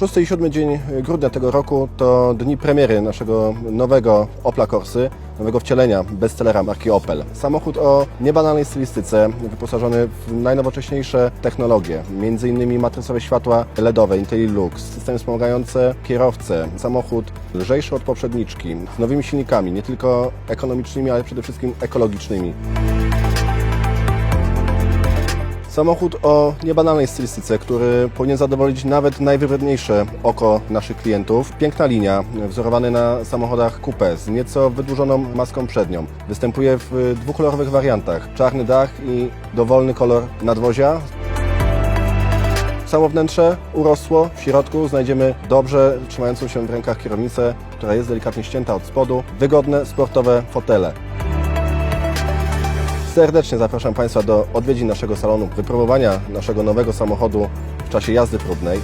6 i 7 dzień grudnia tego roku to dni premiery naszego nowego Opla Corsy, nowego wcielenia bestsellera marki Opel. Samochód o niebanalnej stylistyce, wyposażony w najnowocześniejsze technologie, m.in. matrycowe światła LEDowe IntelliLux, systemy wspomagające kierowcę, samochód lżejszy od poprzedniczki, z nowymi silnikami, nie tylko ekonomicznymi, ale przede wszystkim ekologicznymi. Samochód o niebanalnej stylistyce, który powinien zadowolić nawet najwybredniejsze oko naszych klientów. Piękna linia, wzorowany na samochodach coupe z nieco wydłużoną maską przednią. Występuje w dwukolorowych wariantach. Czarny dach i dowolny kolor nadwozia. Samo wnętrze urosło. W środku znajdziemy dobrze trzymającą się w rękach kierownicę, która jest delikatnie ścięta od spodu. Wygodne, sportowe fotele. Serdecznie zapraszam Państwa do odwiedzin naszego salonu, wypróbowania naszego nowego samochodu w czasie jazdy próbnej.